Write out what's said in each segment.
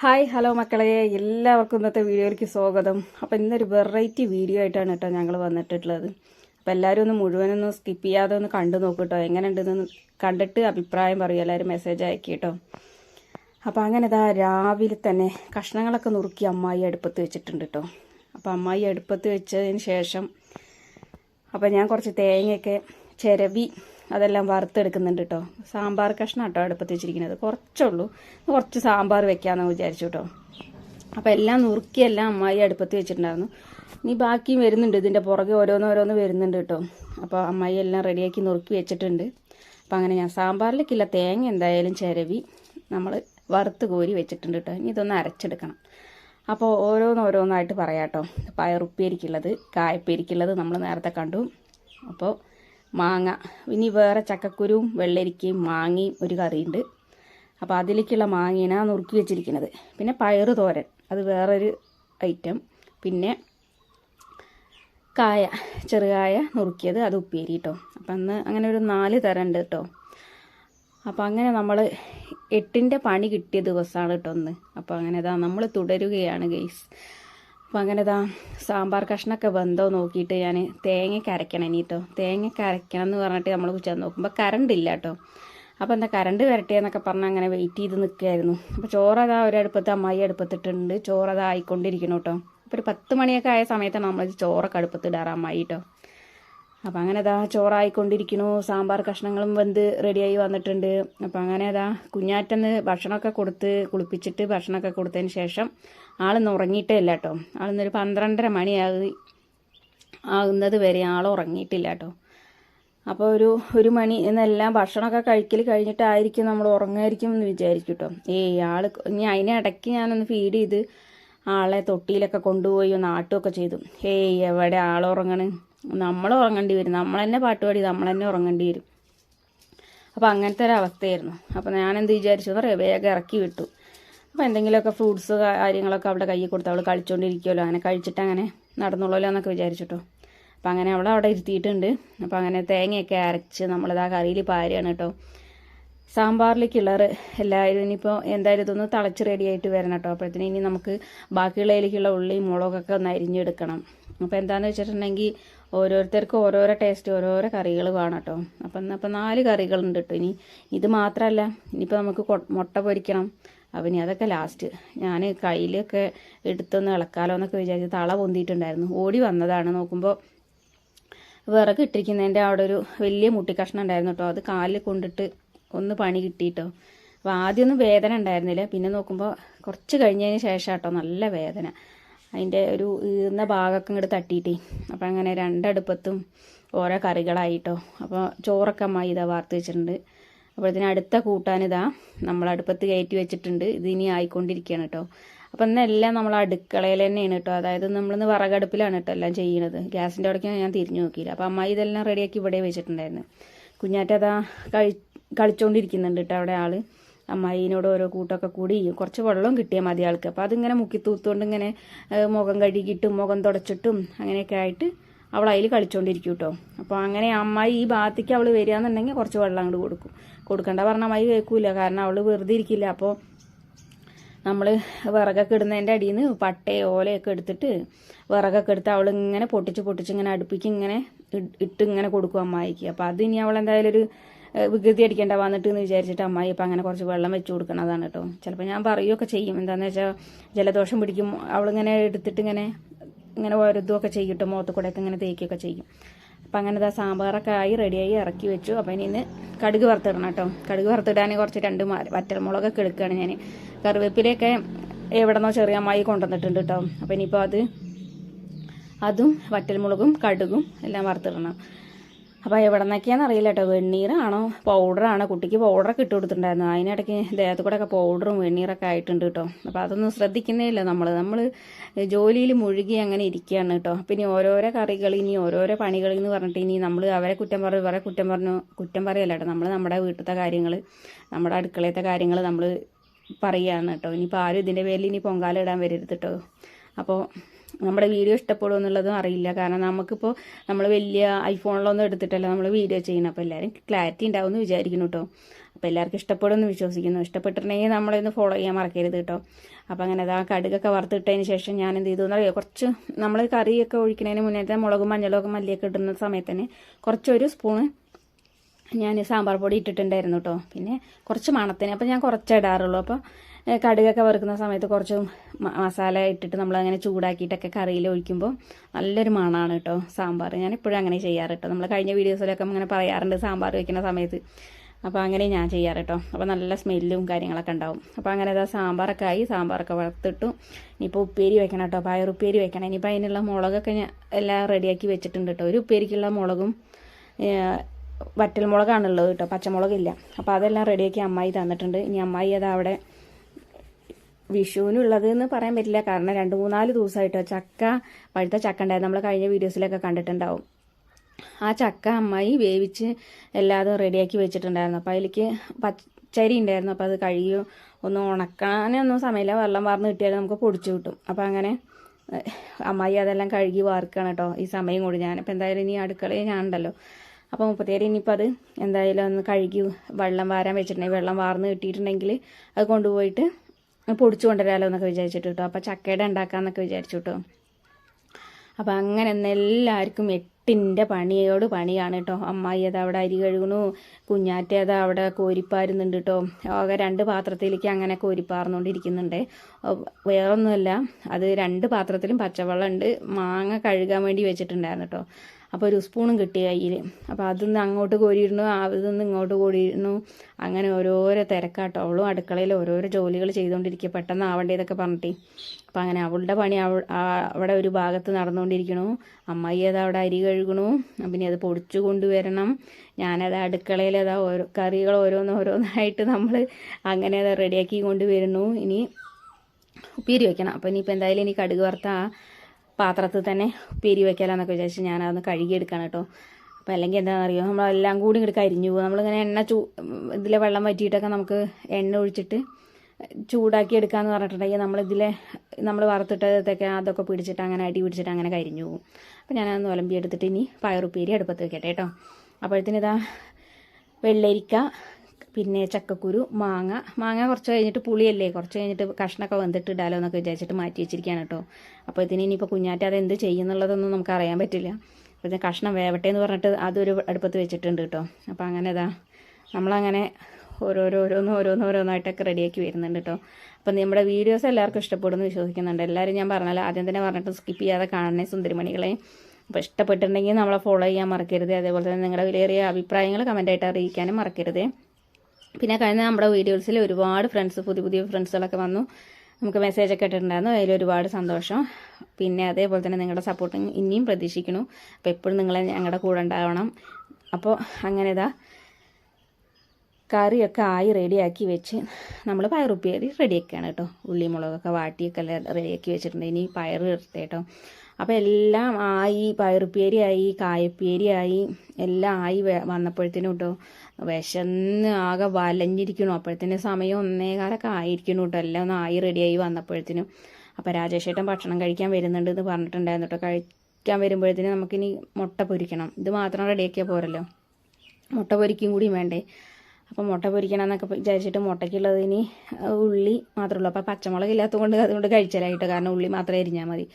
Hi hello മക്കളെ. എല്ലാവർക്കും ഇന്നത്തെ വീഡിയോയിലേക്ക് സ്വാഗതം. അപ്പോൾ ഇന്നൊരു വെറൈറ്റി വീഡിയോ ആയിട്ടാണ് കേട്ടോ ഞങ്ങൾ വന്നിട്ടുള്ളത്. അപ്പോൾ എല്ലാവരും ഒന്ന് മുഴുവനൊന്നും സ്കിപ്പ് ചെയ്യാതെ ഒന്ന് കണ്ടു നോക്കൂ കേട്ടോ. എങ്ങനെയുണ്ടെന്ന് കണ്ടിട്ട് അഭിപ്രായം പറയും. എല്ലാവരും മെസ്സേജ് അയക്കി കേട്ടോ. അപ്പോൾ അങ്ങനെ ഇതാ രാവിലെ തന്നെ കഷ്ണങ്ങളൊക്കെ നുറുക്കി അമ്മായി അടുപ്പത്ത് വെച്ചിട്ടുണ്ട് കേട്ടോ. അപ്പോൾ അമ്മായി അടുപ്പത്ത് വെച്ചതിന് ശേഷം അപ്പോൾ ഞാൻ കുറച്ച് തേങ്ങയൊക്കെ ചിരവി അതെല്ലാം വറുത്തെടുക്കുന്നുണ്ട് കേട്ടോ സാമ്പാർ കഷ്ണം കേട്ടോ അടുപ്പത്ത് വെച്ചിരിക്കുന്നത്. കുറച്ചുള്ളൂ. കുറച്ച് സാമ്പാർ വെക്കാമെന്ന് വിചാരിച്ചു കേട്ടോ അപ്പോൾ എല്ലാം നുറുക്കിയെല്ലാം അമ്മായി അടുപ്പത്ത് വെച്ചിട്ടുണ്ടായിരുന്നു. ഇനി ബാക്കിയും വരുന്നുണ്ട്. ഇതിന്റെ പുറകെ ഓരോന്ന് ഓരോന്ന് വരുന്നുണ്ട് കേട്ടോ അപ്പോൾ അമ്മായി എല്ലാം റെഡിയാക്കി നുറുക്കി വെച്ചിട്ടുണ്ട്. അപ്പോൾ അങ്ങനെ ഞാൻ സാമ്പാറിലേക്കില്ല. തേങ്ങ എന്തായാലും ചിരവി നമ്മൾ വറുത്ത് കോരി വെച്ചിട്ടുണ്ട് കേട്ടോ ഇനി ഇതൊന്ന് അരച്ചെടുക്കണം. അപ്പോൾ ഓരോന്നോരോന്നായിട്ട് പറയാം കേട്ടോ പയറുപ്പേരിക്കുള്ളത് കായപ്പേരിക്കുള്ളത് നമ്മൾ നേരത്തെ കണ്ടു. അപ്പോൾ മാങ്ങ. ഇനി വേറെ ചക്കക്കുരുവും വെള്ളരിക്കയും മാങ്ങയും ഒരു കറിയുണ്ട്. അപ്പോൾ അതിലേക്കുള്ള മാങ്ങയാണ് നുറുക്കി വെച്ചിരിക്കുന്നത്. പിന്നെ പയറ് തോരൻ. അത് വേറൊരു ഐറ്റം പിന്നെ കായ. ചെറുകായ നുറുക്കിയത് അത് ഉപ്പേരി കേട്ടോ അപ്പം അന്ന് അങ്ങനെ ഒരു നാല് തരം ഉണ്ട് കേട്ടോ അപ്പം അങ്ങനെ നമ്മൾ എട്ടിന്റെ പണി കിട്ടിയ ദിവസമാണ് കേട്ടോ ഒന്ന് അപ്പോൾ അങ്ങനെ ഇതാ നമ്മൾ തുടരുകയാണ് ഗെയ്സ് അപ്പോൾ അങ്ങനെ ഇതാ സാമ്പാർ കഷ്ണമൊക്കെ വെന്തോ നോക്കിയിട്ട് ഞാൻ തേങ്ങയ്ക്ക് അരയ്ക്കണം ഇനി കേട്ടോ തേങ്ങയ്ക്ക് അരയ്ക്കണം എന്ന് പറഞ്ഞിട്ട് നമ്മൾ ചെന്ന് നോക്കുമ്പോൾ കറണ്ട് ഇല്ല കേട്ടോ അപ്പോൾ എന്താ കറണ്ട് വരട്ടെ എന്നൊക്കെ പറഞ്ഞ് അങ്ങനെ വെയിറ്റ് ചെയ്ത് നിൽക്കുകയായിരുന്നു അപ്പോൾ ചോറതാ ഒരടുപ്പത്ത് അമ്മായി അടുപ്പത്തിട്ടുണ്ട്. ചോറതാ ആയിക്കൊണ്ടിരിക്കണം കേട്ടോ അപ്പോൾ ഒരു പത്ത് മണിയൊക്കെ ആയ സമയത്താണ് നമ്മൾ ചോറൊക്കെ അടുപ്പത്തിടാറ് അമ്മായി കേട്ടോ അപ്പം അങ്ങനെ അതാ ചോറായിക്കൊണ്ടിരിക്കണു സാമ്പാർ കഷ്ണങ്ങളും വെന്ത് റെഡിയായി വന്നിട്ടുണ്ട്. അപ്പം അങ്ങനെ അതാ കുഞ്ഞാറ്റന്ന് ഭക്ഷണമൊക്കെ കൊടുത്ത് കുളിപ്പിച്ചിട്ട് ഭക്ഷണമൊക്കെ കൊടുത്തതിന് ശേഷം ആളൊന്നും ഉറങ്ങിയിട്ടേ ഇല്ല കേട്ടോ ആളൊന്നൊരു പന്ത്രണ്ടര മണിയാകി ആകുന്നത് വരെ ആൾ ഉറങ്ങിയിട്ടില്ല കേട്ടോ അപ്പോൾ ഒരു ഒരു മണി എന്നെല്ലാം ഭക്ഷണമൊക്കെ കഴിക്കൽ കഴിഞ്ഞിട്ടായിരിക്കും നമ്മൾ ഉറങ്ങായിരിക്കും എന്ന് വിചാരിക്കും കേട്ടോ ഏയ് ആൾ ഇനി അതിനിടയ്ക്ക് ഞാനൊന്ന് ഫീഡ് ചെയ്ത് ആളെ തൊട്ടിയിലൊക്കെ കൊണ്ടുപോയി ഒന്ന് ആട്ടുമൊക്കെ ചെയ്തു. ഏയ് എവിടെ ആൾ ഉറങ്ങണ്? നമ്മൾ ഉറങ്ങേണ്ടി വരും. നമ്മൾ തന്നെ പാട്ട് പാടി നമ്മൾ തന്നെ ഉറങ്ങേണ്ടി വരും. അപ്പോൾ അങ്ങനത്തെ ഒരു അവസ്ഥയായിരുന്നു. അപ്പോൾ എന്ത് വിചാരിച്ചു? പറയാം. വേഗം ഇറക്കി വിട്ടു. അപ്പോൾ എന്തെങ്കിലുമൊക്കെ ഫ്രൂട്ട്സ് കാര്യങ്ങളൊക്കെ അവിടെ കയ്യിൽ കൊടുത്ത് അവൾ കഴിച്ചുകൊണ്ടിരിക്കുമല്ലോ അങ്ങനെ കഴിച്ചിട്ട് അങ്ങനെ നടന്നുള്ളല്ലോ എന്നൊക്കെ വിചാരിച്ചിട്ടോ. അപ്പോൾ അങ്ങനെ അവളെ അവിടെ ഇരുത്തിയിട്ടുണ്ട്. അപ്പോൾ അങ്ങനെ തേങ്ങയൊക്കെ അരച്ച് നമ്മളിതാ കറിയിൽ പാരുകയാണ് കേട്ടോ. സാമ്പാറിലേക്കുള്ള എല്ലാവരും ഇനിയിപ്പോൾ എന്തായാലും ഇതൊന്ന് തിളച്ച് റെഡിയായിട്ട് വരണം കേട്ടോ. അപ്പോഴത്തേന് ഇനി നമുക്ക് ബാക്കിയുള്ളതിലേക്കുള്ള ഉള്ളിയും മുളകൊക്കെ ഒന്ന് അരിഞ്ഞെടുക്കണം. അപ്പോൾ എന്താണെന്ന് വെച്ചിട്ടുണ്ടെങ്കിൽ ഓരോരുത്തർക്കും ഓരോരോ ടേസ്റ്റ് ഓരോരോ കറികൾ വേണം കേട്ടോ അപ്പം അപ്പം നാല് കറികളുണ്ട് കേട്ടോ ഇനി ഇത് മാത്രമല്ല ഇനിയിപ്പോൾ നമുക്ക് മുട്ട പൊരിക്കണം. അവന് അതൊക്കെ ലാസ്റ്റ് ഞാൻ കയ്യിലൊക്കെ എടുത്തൊന്ന് ഇളക്കാലോ എന്നൊക്കെ വിചാരിച്ച് തള പൊന്തിയിട്ടുണ്ടായിരുന്നു. ഓടി വന്നതാണ്. നോക്കുമ്പോൾ വിറക് ഇട്ടിരിക്കുന്നതിന്റെ അവിടെ ഒരു വലിയ മുട്ടിക്കഷ്ണം ഉണ്ടായിരുന്നു കേട്ടോ അത് കാലിൽ കൊണ്ടിട്ട് ഒന്ന് പണി കിട്ടിയിട്ടോ അപ്പോൾ ആദ്യമൊന്നും വേദന ഉണ്ടായിരുന്നില്ല. പിന്നെ നോക്കുമ്പോൾ കുറച്ച് കഴിഞ്ഞതിന് ശേഷം കേട്ടോ നല്ല വേദന. അതിന്റെ ഒരു ഈർന്ന ഭാഗമൊക്കെ ഇങ്ങോട്ട് തട്ടിയിട്ടേ അപ്പോൾ അങ്ങനെ രണ്ടടുപ്പത്തും ഓരോ കറികളായിട്ടോ. അപ്പോൾ ചോറൊക്കെ അമ്മായി ഇതാ വാർത്ത് വെച്ചിട്ടുണ്ട്. അപ്പോൾ ഇതിന് അടുത്ത കൂട്ടാനിതാ നമ്മൾ അടുപ്പത്ത് കയറ്റി വെച്ചിട്ടുണ്ട്. ഇത് ഇനി ആയിക്കൊണ്ടിരിക്കുകയാണ് കേട്ടോ. അപ്പം ഇന്നെല്ലാം നമ്മൾ അടുക്കളയിൽ തന്നെയാണ് കേട്ടോ. അതായത് നമ്മളിന്ന് വിറകടുപ്പിലാണ് കേട്ടോ എല്ലാം ചെയ്യണത് ഗ്യാസിന്റെ അവിടേക്ക് ഞാൻ തിരിഞ്ഞു നോക്കിയില്ല. അപ്പം അമ്മ ഇതെല്ലാം റെഡിയാക്കി ഇവിടെ വെച്ചിട്ടുണ്ടായിരുന്നു. കുഞ്ഞാറ്റ അതാ കഴി കളിച്ചുകൊണ്ടിരിക്കുന്നുണ്ട് കേട്ടോ അവിടെ ആൾ. അമ്മായിനോട് ഓരോ കൂട്ടൊക്കെ കൂടി കുറച്ച് വെള്ളം കിട്ടിയാൽ മതി ആൾക്ക്. അപ്പോൾ അതിങ്ങനെ മുക്കി തൂത്തുകൊണ്ട് ഇങ്ങനെ മുഖം കഴുകിയിട്ടും മുഖം തുടച്ചിട്ടും അങ്ങനെയൊക്കെ ആയിട്ട് അവൾ അതിൽ കളിച്ചുകൊണ്ടിരിക്കും കേട്ടോ. അപ്പോൾ അങ്ങനെ അമ്മായി ഈ ഭാഗത്തേക്ക് അവൾ വരികയെന്നുണ്ടെങ്കിൽ കുറച്ച് വെള്ളം അങ്ങോട്ട് കൊടുക്കും. കൊടുക്കണ്ട പറഞ്ഞ അമ്മായി കേൾക്കൂല. കാരണം അവൾ വെറുതെ ഇരിക്കില്ല. അപ്പോൾ നമ്മൾ വിറകൊക്കെ ഇടുന്നതിന്റെ അടിയിൽ നിന്ന് പട്ടയോ ഓലയൊക്കെ എടുത്തിട്ട് വിറകൊക്കെ എടുത്ത് അവൾ ഇങ്ങനെ പൊട്ടിച്ച് പൊട്ടിച്ച് ഇങ്ങനെ അടുപ്പിക്ക് ഇങ്ങനെ ഇട്ട് ഇങ്ങനെ കൊടുക്കും അമ്മായിക്ക്. അപ്പോൾ അത് ഇനി അവൾ എന്തായാലും ഒരു വികൃതി അടിക്കേണ്ട വന്നിട്ട് എന്ന് വിചാരിച്ചിട്ട് അമ്മായി ഇപ്പം അങ്ങനെ കുറച്ച് വെള്ളം വെച്ച് കൊടുക്കണതാണ് കേട്ടോ. ചിലപ്പോൾ ഞാൻ പറയുകയൊക്കെ ചെയ്യും. എന്താണെന്ന് വെച്ചാൽ ജലദോഷം പിടിക്കും. അവളിങ്ങനെ എടുത്തിട്ട് ഇങ്ങനെ ഇങ്ങനെ ഓരോതുമൊക്കെ ചെയ്യും കേട്ടോ മുഖത്ത് കൂടെയൊക്കെ ഇങ്ങനെ തേക്കുകയൊക്കെ ചെയ്യും. അപ്പം അങ്ങനെ ഇതാ സാമ്പാറൊക്കെ ആയി റെഡിയായി ഇറക്കി വെച്ചു. അപ്പം ഇനി ഇന്ന് കടുക് വറുത്തിടണം കേട്ടോ കടുക് വറുത്തിടാൻ കുറച്ച് രണ്ട് വറ്റൽമുളകൊക്കെ എടുക്കുകയാണ് ഞാൻ കറിവേപ്പിലയൊക്കെ എവിടെന്നോ ചെറിയ അമ്മായി കൊണ്ടുവന്നിട്ടുണ്ട് കേട്ടോ അപ്പം ഇനിയിപ്പോൾ അത് അതും വറ്റൽമുളകും കടുകും എല്ലാം വറുത്തിടണം. അപ്പോൾ എവിടെ നിന്നൊക്കെയാണെന്ന് അറിയില്ല കേട്ടോ വെണ്ണീറാണോ പൗഡറാണോ. കുട്ടിക്ക് പൗഡറൊക്കെ ഇട്ട് കൊടുത്തിട്ടുണ്ടായിരുന്നു. അതിനിടയ്ക്ക് ദേഹത്ത് കൂടെ ഒക്കെ പൗഡറും വെണ്ണീറൊക്കെ ആയിട്ടുണ്ട് കേട്ടോ അപ്പോൾ അതൊന്നും ശ്രദ്ധിക്കുന്നേ ഇല്ല നമ്മൾ നമ്മൾ ജോലിയിൽ മുഴുകി അങ്ങനെ ഇരിക്കുകയാണ് കേട്ടോ പിന്നെ ഓരോരോ കറികൾ ഇനി ഓരോരോ പണികൾ എന്ന് പറഞ്ഞിട്ട് ഇനി നമ്മൾ അവരെ കുറ്റം പറഞ്ഞു ഇവരെ കുറ്റം പറഞ്ഞു കുറ്റം പറയല്ല കേട്ടോ നമ്മൾ നമ്മുടെ വീട്ടിലത്തെ കാര്യങ്ങൾ നമ്മുടെ അടുക്കളയത്തെ കാര്യങ്ങൾ നമ്മൾ പറയുകയാണ് കേട്ടോ ഇനിയിപ്പോൾ ആരും ഇതിന്റെ പേരിൽ ഇനി പൊങ്കാല ഇടാൻ വരരുത് കേട്ടോ അപ്പോൾ നമ്മുടെ വീഡിയോ ഇഷ്ടപ്പെടുമോ എന്നുള്ളതും അറിയില്ല. കാരണം നമുക്കിപ്പോൾ നമ്മൾ വലിയ ഐഫോണിലൊന്നും എടുത്തിട്ടല്ല നമ്മൾ വീഡിയോ ചെയ്യണം അപ്പോൾ എല്ലാവരും ക്ലാരിറ്റി ഉണ്ടാവുമെന്ന് വിചാരിക്കുന്നു കേട്ടോ അപ്പോൾ എല്ലാവർക്കും ഇഷ്ടപ്പെടുമെന്ന് വിശ്വസിക്കുന്നു. ഇഷ്ടപ്പെട്ടിട്ടുണ്ടെങ്കിൽ നമ്മളൊന്ന് ഫോളോ ചെയ്യാൻ മറക്കരുത് കേട്ടോ അപ്പോൾ അങ്ങനെ അത് ആ കടുകൊക്കെ വറുത്തിട്ടതിന് ശേഷം ഞാൻ എന്ത് ചെയ്തു എന്നറിയാം? കുറച്ച് നമ്മൾ കറിയൊക്കെ ഒഴിക്കുന്നതിന് മുന്നേ മുളകും മഞ്ഞളൊക്കെ മല്ലിയൊക്കെ ഇടുന്ന സമയത്ത് തന്നെ കുറച്ചൊരു സ്പൂണ് ഞാൻ സാമ്പാർ പൊടി ഇട്ടിട്ടുണ്ടായിരുന്നു കേട്ടോ പിന്നെ കുറച്ച് മണത്തിന്. അപ്പോൾ ഞാൻ കുറച്ചേ ഇടാറുള്ളൂ. അപ്പോൾ കടുകൊക്കെ വറുക്കുന്ന സമയത്ത് കുറച്ച് മസാല ഇട്ടിട്ട് നമ്മൾ അങ്ങനെ ചൂടാക്കിയിട്ടൊക്കെ കറിയിൽ ഒഴിക്കുമ്പോൾ നല്ലൊരു മണമാണ് കേട്ടോ സാമ്പാർ. ഞാൻ ഇപ്പോഴും അങ്ങനെ ചെയ്യാറ് കേട്ടോ നമ്മൾ കഴിഞ്ഞ വീഡിയോസിലൊക്കെ അങ്ങനെ പറയാറുണ്ട് സാമ്പാർ വയ്ക്കുന്ന സമയത്ത്. അപ്പോൾ അങ്ങനെ ഞാൻ ചെയ്യാറ് കേട്ടോ അപ്പോൾ നല്ല സ്മെല്ലും കാര്യങ്ങളൊക്കെ ഉണ്ടാവും. അപ്പോൾ അങ്ങനെ ഇതാ സാമ്പാറൊക്കെ ആയി സാമ്പാറൊക്കെ വറുത്തിട്ടു. ഇനിയിപ്പോൾ ഉപ്പേരി വെക്കണം കേട്ടോ പയറുപ്പേരി വെക്കണം. ഇനിയിപ്പോൾ അതിനുള്ള മുളകൊക്കെ ഞാൻ എല്ലാം റെഡിയാക്കി വെച്ചിട്ടുണ്ട് കേട്ടോ ഒരു ഉപ്പേരിക്കുള്ള മുളകും വറ്റൽമുളകാണുള്ളത് കേട്ടോ പച്ചമുളകില്ല. അപ്പോൾ അതെല്ലാം റെഡിയാക്കി അമ്മായി തന്നിട്ടുണ്ട്. ഇനി അമ്മായി അത് അവിടെ വിഷുവിനുള്ളത് എന്ന് പറയാൻ പറ്റില്ല. കാരണം രണ്ട് മൂന്നാൽ ദിവസമായിട്ടോ ചക്ക പഴുത്ത ചക്ക ഉണ്ടായിരുന്നു. നമ്മൾ കഴിഞ്ഞ വീഡിയോസിലൊക്കെ കണ്ടിട്ടുണ്ടാവും. ആ ചക്ക അമ്മായി വേവിച്ച് എല്ലാതും റെഡിയാക്കി വെച്ചിട്ടുണ്ടായിരുന്നു. അപ്പോൾ അതിലേക്ക് പച്ചരി ഉണ്ടായിരുന്നു. അപ്പോൾ അത് കഴുകി ഒന്ന് ഉണക്കാനൊന്നും സമയമില്ല. വെള്ളം വാർന്ന് കിട്ടിയാലും നമുക്ക് പൊടിച്ചു കിട്ടും. അപ്പോൾ അങ്ങനെ അമ്മായി അതെല്ലാം കഴുകി വാർക്കുകയാണ് കേട്ടോ. ഈ സമയം കൂടി ഞാനിപ്പോൾ എന്തായാലും ഇനി അടുക്കളയിൽ ഞാൻ ഉണ്ടല്ലോ. അപ്പോൾ മുപ്പത്തേര് ഇനിയിപ്പോൾ അത് എന്തായാലും ഒന്ന് കഴുകി വെള്ളം വാരാൻ വെച്ചിട്ടുണ്ടെങ്കിൽ വെള്ളം വാർന്ന് കിട്ടിയിട്ടുണ്ടെങ്കിൽ അത് കൊണ്ടുപോയിട്ട് പൊടിച്ചു കൊണ്ടുവരാമല്ലോ എന്നൊക്കെ വിചാരിച്ചിട്ട് കേട്ടോ അപ്പോൾ ചക്കയുടെ ഉണ്ടാക്കാമെന്നൊക്കെ വിചാരിച്ചു കേട്ടോ അപ്പം അങ്ങനെ എല്ലാവർക്കും എട്ടിന്റെ പണിയോട് പണിയാണ് കേട്ടോ അമ്മായി അത് അവിടെ അരി കഴുകണു കുഞ്ഞാറ്റ അത് അവിടെ കോരിപ്പാരുന്നുണ്ട് കേട്ടോ ആകെ രണ്ട് പാത്രത്തിലേക്ക് അങ്ങനെ കോരിപ്പാർന്നുകൊണ്ടിരിക്കുന്നുണ്ട് വേറൊന്നുമല്ല അത് രണ്ട് പാത്രത്തിലും പച്ചവെള്ളം ഉണ്ട്. മാങ്ങ കഴുകാൻ വേണ്ടി വെച്ചിട്ടുണ്ടായിരുന്നു കേട്ടോ അപ്പോൾ ഒരു സ്പൂണും കിട്ടി കയ്യിൽ അപ്പോൾ അതിന്ന് അങ്ങോട്ട് കോരിയിരുന്നു അതിന്ന് ഇങ്ങോട്ട് കോരിയിരുന്നു അങ്ങനെ ഓരോരോ തിരക്കാട്ടോ. അവളും അടുക്കളയിൽ ഓരോരോ ജോലികൾ ചെയ്തുകൊണ്ടിരിക്കുക പെട്ടെന്ന് ആവേണ്ടതൊക്കെ പറഞ്ഞിട്ട്. അപ്പോൾ അങ്ങനെ അവളുടെ പണി അവൾ അവിടെ ഒരു ഭാഗത്ത് നടന്നുകൊണ്ടിരിക്കണു അമ്മായി അത് അവിടെ അരി കഴുകണു. പിന്നെ അത് പൊടിച്ചു കൊണ്ടുവരണം. ഞാനത് അടുക്കളയിൽ അതാ ഓരോ കറികൾ ഓരോന്ന് ഓരോന്നായിട്ട് നമ്മൾ അങ്ങനെ അത് റെഡിയാക്കി കൊണ്ടുവരുന്നു. ഇനി ഉപ്പേരി വയ്ക്കണം അപ്പോൾ ഇനിയിപ്പോൾ എന്തായാലും ഇനി കടുക് വറുത്ത പാത്രത്തിൽ തന്നെ ഉപ്പേരി വെക്കാമെന്നൊക്കെ വിചാരിച്ച് ഞാനതൊന്ന് കഴുകിയെടുക്കണം കേട്ടോ. അപ്പോൾ അല്ലെങ്കിൽ എന്താണെന്നറിയോ നമ്മളെല്ലാം കൂടി ഇങ്ങോട്ട് കരിഞ്ഞു പോകും നമ്മളിങ്ങനെ എണ്ണ ചൂ ഇതിലെ വെള്ളം വറ്റിയിട്ടൊക്കെ നമുക്ക് എണ്ണ ഒഴിച്ചിട്ട് ചൂടാക്കി എടുക്കാമെന്ന് പറഞ്ഞിട്ടുണ്ടെങ്കിൽ നമ്മളിതിലെ നമ്മൾ വറുത്തിട്ടതൊക്കെ അതൊക്കെ പിടിച്ചിട്ട് അങ്ങനെ അടി പിടിച്ചിട്ട് അങ്ങനെ കരിഞ്ഞു പോകും അപ്പോൾ ഞാനതൊന്ന് ഒലമ്പി എടുത്തിട്ട് ഇനി പയറുപ്പേരി അടുപ്പത്ത് വെക്കട്ടെ കേട്ടോ. അപ്പോഴത്തേനിതാ വെള്ളരിക്ക പിന്നെ ചക്കക്കുരു മാങ്ങ. മാങ്ങ കുറച്ച് കഴിഞ്ഞിട്ട് പുളിയല്ലേ? കുറച്ച് കഴിഞ്ഞിട്ട് കഷ്ണമൊക്കെ വന്നിട്ട് ഇടാലോ എന്നൊക്കെ വിചാരിച്ചിട്ട് മാറ്റി വെച്ചിരിക്കുകയാണ് കേട്ടോ. അപ്പോൾ ഇതിന് ഇനിയിപ്പോൾ കുഞ്ഞാറ്റ അത് എന്ത് ചെയ്യുന്നുള്ളതൊന്നും നമുക്ക് അറിയാൻ പറ്റില്ല. ഇത് കഷ്ണം വേവട്ടെ എന്ന് പറഞ്ഞിട്ട് അതൊരു അടുപ്പത്ത് വെച്ചിട്ടുണ്ട് കേട്ടോ. അപ്പോൾ അങ്ങനെ ഇതാ നമ്മളങ്ങനെ ഓരോരോ ഓരോന്ന് ഓരോന്നായിട്ടൊക്കെ റെഡിയാക്കി വരുന്നുണ്ട് കേട്ടോ. അപ്പം നമ്മുടെ വീഡിയോസ് എല്ലാവർക്കും ഇഷ്ടപ്പെടുമെന്ന് വിശ്വസിക്കുന്നുണ്ട്. എല്ലാവരും ഞാൻ പറഞ്ഞാൽ ആദ്യം തന്നെ പറഞ്ഞിട്ട് സ്കിപ്പ് ചെയ്യാതെ കാണണേ സുന്ദരിമണികളെ. അപ്പോൾ ഇഷ്ടപ്പെട്ടിട്ടുണ്ടെങ്കിൽ നമ്മളെ ഫോളോ ചെയ്യാൻ മറക്കരുത്. അതേപോലെ തന്നെ നിങ്ങളുടെ വിലയേറിയ അഭിപ്രായങ്ങൾ കമന്റായിട്ട് അറിയിക്കാനും മറക്കരുത്. പിന്നെ കഴിഞ്ഞ നമ്മുടെ വീഡിയോസിൽ ഒരുപാട് ഫ്രണ്ട്സ് പുതിയ പുതിയ ഫ്രണ്ട്സുകളൊക്കെ വന്നു. നമുക്ക് മെസ്സേജ് മെസ്സേജൊക്കെ ഇട്ടിട്ടുണ്ടായിരുന്നു. അതിൽ ഒരുപാട് സന്തോഷം. പിന്നെ അതേപോലെ തന്നെ നിങ്ങളുടെ സപ്പോർട്ട് ഇനിയും പ്രതീക്ഷിക്കുന്നു. അപ്പോൾ എപ്പോഴും നിങ്ങളെ ഞങ്ങളുടെ കൂടെ ഉണ്ടാവണം. അപ്പോൾ അങ്ങനെ ഇതാ. കറിയൊക്കെ ആയി റെഡിയാക്കി വെച്ച് നമ്മൾ പയറുപ്പേരി റെഡിയാക്കുകയാണ് കേട്ടോ. ഉള്ളി മുളകൊക്കെ വാട്ടിയൊക്കെ റെഡിയാക്കി വെച്ചിട്ടുണ്ട്. ഇനി പയർ ഇടത്തെ കേട്ടോ. അപ്പോൾ എല്ലാം ആയി പയറുപ്പേരിയായി കായപ്പേരിയായി എല്ലാം ആയി വന്നപ്പോഴത്തേനും കേട്ടോ വിശന്ന് ആകെ വലഞ്ഞിരിക്കണു. അപ്പോഴത്തേനും സമയം ഒന്നേകാലൊക്കെ ആയിരിക്കണു കേട്ടോ. എല്ലാം ഒന്ന് ആയി റെഡിയായി വന്നപ്പോഴത്തേനും. അപ്പോൾ രാജേഷേട്ടൻ ഭക്ഷണം കഴിക്കാൻ വരുന്നുണ്ട് എന്ന് പറഞ്ഞിട്ടുണ്ടായിരുന്നു കേട്ടോ. കഴിക്കാൻ വരുമ്പോഴത്തേനും നമുക്കിനി മുട്ട പൊരിക്കണം. ഇത് മാത്രം റെഡിയാക്കിയാൽ പോരല്ലോ. മുട്ട പൊരിക്കും കൂടി വേണ്ടേ. അപ്പോൾ മുട്ട പൊരിക്കണം എന്നൊക്കെ വിചാരിച്ചിട്ട് മുട്ടയ്ക്കുള്ളത് ഇനി ഉള്ളി മാത്രമേ ഉള്ളൂ. അപ്പോൾ പച്ചമുളക് ഇല്ലാത്തതുകൊണ്ട് അതുകൊണ്ട് കഴിച്ചാലായിട്ട്. കാരണം ഉള്ളി മാത്രമേ അരിഞ്ഞാൽ മതി.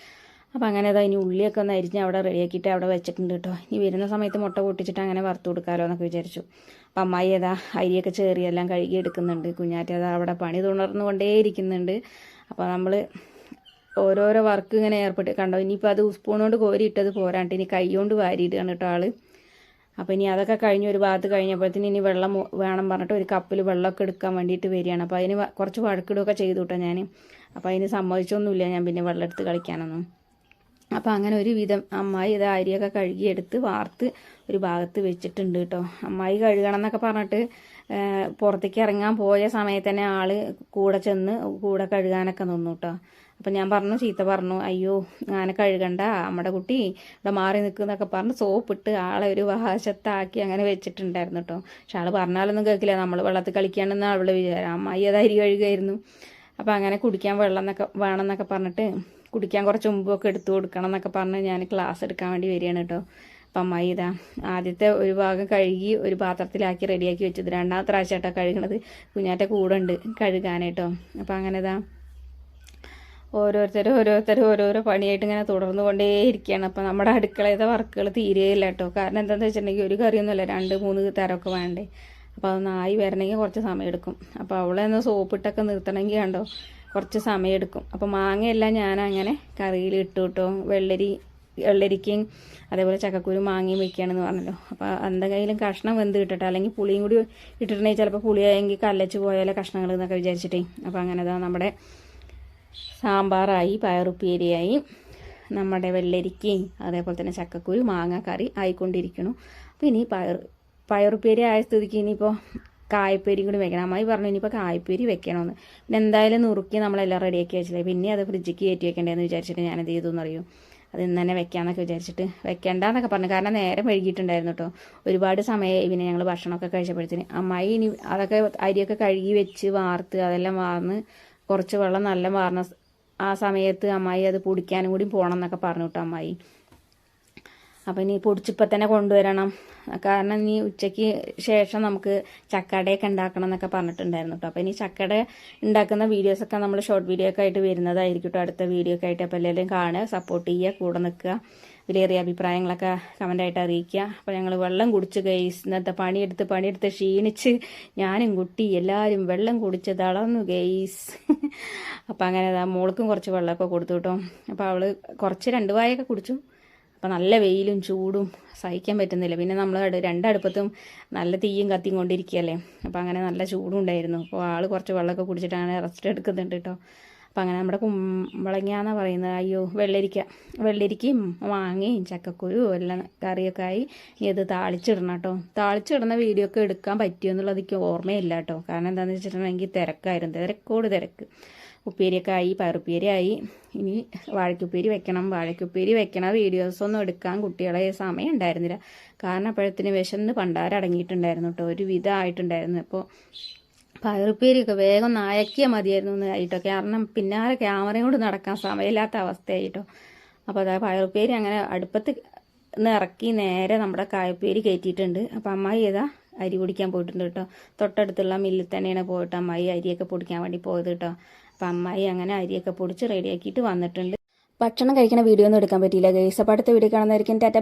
അപ്പോൾ അങ്ങനെ അതാ ഇനി ഉള്ളിയൊക്കെ ഒന്ന് അരിഞ്ഞ് അവിടെ റെഡിയാക്കിയിട്ട് അവിടെ വെച്ചിട്ടുണ്ട് കേട്ടോ ഇനി വരുന്ന സമയത്ത് മുട്ട പൊട്ടിച്ചിട്ട് അങ്ങനെ വറുത്ത് കൊടുക്കാമല്ലോ എന്നൊക്കെ വിചാരിച്ചു. അപ്പം അമ്മായി ഏതാ അരിയൊക്കെ ചേറിയെല്ലാം കഴുകി എടുക്കുന്നുണ്ട്. കുഞ്ഞാറ്റ അതാ അവിടെ പണി തുണർന്നുകൊണ്ടേ ഇരിക്കുന്നുണ്ട് അപ്പോൾ നമ്മൾ ഓരോരോ വർക്ക് ഇങ്ങനെ ഏർപ്പെട്ട് കണ്ടോ ഇനിയിപ്പോൾ അത് സ്പൂൺ കൊണ്ട് കോരിയിട്ടത് പോരാണ്ട് ഇനി കൈ കൊണ്ട് വാരിയിടുകയാണ് കേട്ടോ ആൾ. അപ്പോൾ ഇനി അതൊക്കെ കഴിഞ്ഞ് ഒരു ഭാഗത്ത് കഴിഞ്ഞപ്പോഴത്തേന് ഇനി വെള്ളം വേണം പറഞ്ഞിട്ട് ഒരു കപ്പിൽ വെള്ളമൊക്കെ എടുക്കാൻ വേണ്ടിയിട്ട് വരികയാണ്. അപ്പോൾ അതിന് കുറച്ച് വഴക്കിടുകയൊക്കെ ചെയ്തു കേട്ടോ ഞാൻ അപ്പോൾ അതിന് സമ്മതിച്ചൊന്നുമില്ല ഞാൻ പിന്നെ വെള്ളം എടുത്ത് കളിക്കാനൊന്നും. അപ്പോൾ അങ്ങനെ ഒരു വിധം അമ്മായി ഇത് അരിയൊക്കെ കഴുകിയെടുത്ത് വാർത്ത് ഒരു ഭാഗത്ത് വെച്ചിട്ടുണ്ട് കേട്ടോ. അമ്മായി കഴുകണം എന്നൊക്കെ പറഞ്ഞിട്ട് പുറത്തേക്ക് ഇറങ്ങാൻ പോയ സമയത്ത് തന്നെ ആൾ കൂടെ ചെന്ന് കൂടെ കഴുകാനൊക്കെ നിന്നു കേട്ടോ അപ്പം ഞാൻ പറഞ്ഞു ചീത്ത പറഞ്ഞു അയ്യോ അങ്ങനെ കഴുകണ്ട നമ്മുടെ കുട്ടി ഇവിടെ മാറി നിൽക്കുന്നൊക്കെ പറഞ്ഞ്. സോപ്പിട്ട് ആളെ ഒരു വശത്താക്കി അങ്ങനെ വെച്ചിട്ടുണ്ടായിരുന്നു കേട്ടോ പക്ഷെ ആൾ പറഞ്ഞാലൊന്നും കേൾക്കില്ല. നമ്മൾ വെള്ളത്തിൽ കളിക്കാണെന്ന് അവൾ വിചാരം. അമ്മായി അത് അരി കഴുകുമായിരുന്നു അപ്പം അങ്ങനെ കുടിക്കാൻ വെള്ളം എന്നൊക്കെ വേണമെന്നൊക്കെ പറഞ്ഞിട്ട് കുടിക്കാൻ കുറച്ച് മുമ്പൊക്കെ എടുത്തു കൊടുക്കണം എന്നൊക്കെ പറഞ്ഞ് ഞാൻ ക്ലാസ് എടുക്കാൻ വേണ്ടി വരികയാണ് കേട്ടോ അപ്പം മൈദ. ആദ്യത്തെ ഒരു ഭാഗം കഴുകി ഒരു പാത്രത്തിലാക്കി റെഡിയാക്കി വെച്ചത്. രണ്ടാമത്തെ പ്രാവശ്യമായിട്ടോ കഴുകണത്. കുഞ്ഞാറ്റ കൂടെ ഉണ്ട് കഴുകാനായിട്ടോ. അപ്പം അങ്ങനെ ഇതാ ഓരോരുത്തരും ഓരോരുത്തരും ഓരോരോ പണിയായിട്ട് ഇങ്ങനെ തുടർന്നു കൊണ്ടേയിരിക്കുകയാണ്. അപ്പം നമ്മുടെ അടുക്കളയിലെ വർക്കുകൾ തീരെയില്ല കേട്ടോ കാരണം എന്താണെന്ന് വെച്ചിട്ടുണ്ടെങ്കിൽ ഒരു കറിയൊന്നുമില്ല. രണ്ട് മൂന്ന് തരമൊക്കെ വേണ്ടേ. അപ്പോൾ അതൊന്ന് ആയി വരണമെങ്കിൽ കുറച്ച് സമയം എടുക്കും. അപ്പോൾ അവളെ ഒന്ന് സോപ്പിട്ടൊക്കെ നിർത്തണമെങ്കിൽ കണ്ടോ കുറച്ച് സമയം എടുക്കും. അപ്പോൾ മാങ്ങയെല്ലാം ഞാൻ അങ്ങനെ കറിയിൽ ഇട്ടു കേട്ടോ. വെള്ളരി വെള്ളരിക്കയും അതേപോലെ ചക്കക്കുരു മാങ്ങയും വെക്കുകയാണെന്ന് പറഞ്ഞല്ലോ. അപ്പോൾ എന്തെങ്കിലും കഷ്ണം വെന്ത് കിട്ടട്ടെ. അല്ലെങ്കിൽ പുളിയും കൂടി ഇട്ടിട്ടുണ്ടെങ്കിൽ ചിലപ്പോൾ പുളിയായെങ്കിൽ കല്ലച്ച് പോയാലോ കഷ്ണങ്ങൾ എന്നൊക്കെ വിചാരിച്ചിട്ടേ. അപ്പോൾ അങ്ങനെ ഇതാ നമ്മുടെ സാമ്പാറായി പയറുപ്പേരിയായി. നമ്മുടെ വെള്ളരിക്കയും അതേപോലെ തന്നെ ചക്കക്കുരു മാങ്ങ കറി ആയിക്കൊണ്ടിരിക്കണു അപ്പോൾ ഇനി പയർ പയറുപ്പേരി ആയ സ്ഥിതിക്ക് ഇനിയിപ്പോൾ കായപ്പേരി കൂടി വെക്കണം. അമ്മായി പറഞ്ഞു ഇനിയിപ്പോൾ കായപ്പേരി വെക്കണമെന്ന് പിന്നെ എന്തായാലും നുറുക്കി നമ്മളെല്ലാം റെഡിയാക്കി വെച്ചില്ലേ? പിന്നെ അത് ഫ്രിഡ്ജിക്ക് കയറ്റി വെക്കേണ്ടതെന്ന് വിചാരിച്ചിട്ട് ഞാനത് ചെയ്തു അറിയൂ അത് ഇന്ന് തന്നെ വെക്കാമെന്നൊക്കെ വിചാരിച്ചിട്ട് വെക്കണ്ടെന്നൊക്കെ പറഞ്ഞു. കാരണം നേരം വൈകിട്ടുണ്ടായിരുന്നു കേട്ടോ ഒരുപാട് സമയം ഇവനെ ഞങ്ങൾ ഭക്ഷണമൊക്കെ കഴിച്ചപ്പോഴത്തേന് അമ്മായി ഇനി അതൊക്കെ അരിയൊക്കെ കഴുകി വെച്ച് വാർത്ത് അതെല്ലാം വാർന്ന് കുറച്ച് വെള്ളം നല്ല വാർന്ന ആ സമയത്ത് അമ്മായി അത് പൊടിക്കാനും കൂടി പോകണം എന്നൊക്കെ പറഞ്ഞു കേട്ടോ അമ്മായി. അപ്പം ഇനി പൊടിച്ചിപ്പം തന്നെ കൊണ്ടുവരണം. കാരണം ഇനി ഉച്ചയ്ക്ക് ശേഷം നമുക്ക് ചക്കടയൊക്കെ ഉണ്ടാക്കണം എന്നൊക്കെ പറഞ്ഞിട്ടുണ്ടായിരുന്നു കേട്ടോ. അപ്പോൾ ഇനി ചക്കട ഉണ്ടാക്കുന്ന വീഡിയോസൊക്കെ നമ്മൾ ഷോർട്ട് വീഡിയോ ഒക്കെ ആയിട്ട് വരുന്നതായിരിക്കും കേട്ടോ അടുത്ത വീഡിയോ ഒക്കെ ആയിട്ട്. അപ്പോൾ എല്ലാവരും കാണുക സപ്പോർട്ട് ചെയ്യുക കൂടെ നിൽക്കുക. വിലയേറിയ അഭിപ്രായങ്ങളൊക്കെ കമന്റായിട്ട് അറിയിക്കുക. അപ്പോൾ ഞങ്ങൾ വെള്ളം കുടിച്ച് ഗൈസ് ഇന്നത്തെ പണിയെടുത്ത് പണിയെടുത്ത് ക്ഷീണിച്ച് ഞാനും കുട്ടി എല്ലാവരും വെള്ളം കുടിച്ച് തളർന്നു ഗെയ്സ് അപ്പോൾ അങ്ങനെ മോൾക്കും കുറച്ച് വെള്ളമൊക്കെ കൊടുത്തു കേട്ടോ. അപ്പോൾ അവൾ കുറച്ച് രണ്ട് വായൊക്കെ കുടിച്ചു. അപ്പോൾ നല്ല വെയിലും ചൂടും സഹിക്കാൻ പറ്റുന്നില്ല. പിന്നെ നമ്മൾ രണ്ടടുപ്പത്തും നല്ല തീയും കത്തിയും കൊണ്ടിരിക്കുകയല്ലേ? അപ്പോൾ അങ്ങനെ നല്ല ചൂടും ഉണ്ടായിരുന്നു. അപ്പോൾ ആൾ കുറച്ച് വെള്ളമൊക്കെ കുടിച്ചിട്ട് അങ്ങനെ റെസ്റ്റ് എടുക്കുന്നുണ്ട് കേട്ടോ അപ്പോൾ അങ്ങനെ നമ്മുടെ കുമ്പളങ്ങ എന്നാണ് പറയുന്നത്. അയ്യോ വെള്ളരിക്ക. വെള്ളരിക്കയും മാങ്ങയും ചക്കക്കുരു എല്ലാം കറിയൊക്കെ ആയി ഇനി അത് താളിച്ചിടണം കേട്ടോ താളിച്ചിടുന്ന വീഡിയോ ഒക്കെ എടുക്കാൻ പറ്റിയോ എനിക്ക് ഓർമ്മയില്ല കേട്ടോ കാരണം എന്താണെന്ന് വെച്ചിട്ടുണ്ടെങ്കിൽ തിരക്കായിരുന്നു. തിരക്കോട് തിരക്ക്. ഉപ്പേരിയൊക്കെ ആയി പയറുപ്പേരി ആയി. ഇനി വാഴയ്ക്കുപ്പേരി വെക്കണം. വാഴയ്ക്കുപ്പേരി വെക്കണ വീഡിയോസൊന്നും എടുക്കാൻ കുട്ടികളെ സമയം ഉണ്ടായിരുന്നില്ല. കാരണം അപ്പോഴത്തിന് വിശന്ന് പണ്ടാരം അടങ്ങിയിട്ടുണ്ടായിരുന്നു കേട്ടോ. ഒരു വിധമായിട്ടുണ്ടായിരുന്നു അപ്പോൾ പയറുപ്പേരിയൊക്കെ വേഗം നായക്കിയാൽ മതിയായിരുന്നു എന്ന് ആയിട്ടോ കാരണം പിന്നാലെ ക്യാമറയും കൊണ്ട് നടക്കാൻ സമയമില്ലാത്ത അവസ്ഥയായിട്ടോ അപ്പോൾ അതായത് പയറുപ്പേരി അങ്ങനെ അടുപ്പത്ത് ഇറക്കി നേരെ നമ്മുടെ കായപ്പേരി കയറ്റിയിട്ടുണ്ട്. അപ്പോൾ അമ്മായി ഏതാ അരി പൊടിക്കാൻ പോയിട്ടുണ്ട് കേട്ടോ. തൊട്ടടുത്തുള്ള മില്ലിൽ തന്നെയാണ് പോയിട്ട് അമ്മായി അരിയൊക്കെ പൊടിക്കാൻ വേണ്ടി പോയത് കേട്ടോ. അപ്പം അമ്മായി അങ്ങനെ അരിയൊക്കെ പൊടിച്ച് റെഡിയാക്കിയിട്ട് വന്നിട്ടുണ്ട്. ഭക്ഷണം കഴിക്കുന്ന വീഡിയോ ഒന്നും എടുക്കാൻ പറ്റിയില്ല. ഗൈസ് അപ്പോൾ അടുത്ത വീഡിയോ കാണുന്നതായിരിക്കും. ടാറ്റ